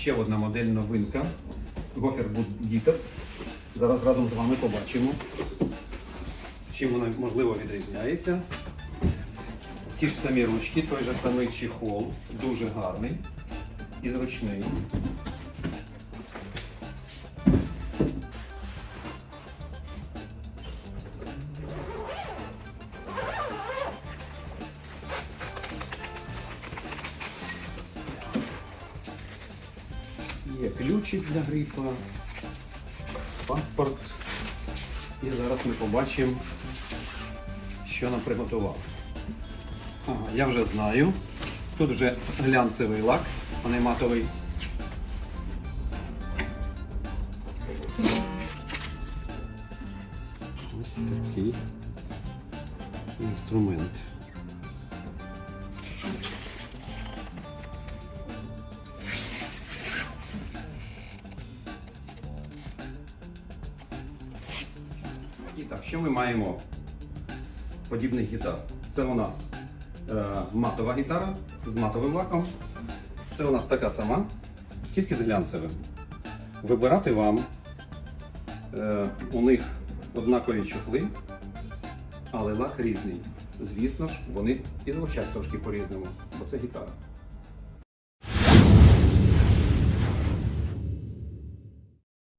ще одна модель новинка. Гофер Boot Details. Зараз разом з вами побачимо, чим вона можливо відрізняється. Ті ж самі ручки, той же самий чехол, дуже гарний і зручний. Є ключик для грифа, паспорт. І зараз ми побачимо, що нам приготував. Ага, я вже знаю. Тут вже глянцевий лак, а не матовий. Ось такий інструмент. І так, що ми маємо з подібних гітар? Це у нас е, матова гітара з матовим лаком. Це у нас така сама, тільки з глянцевим. Вибирати вам. Е, у них однакові чохли, але лак різний. Звісно ж, вони і звучать трошки по-різному, бо це гітара.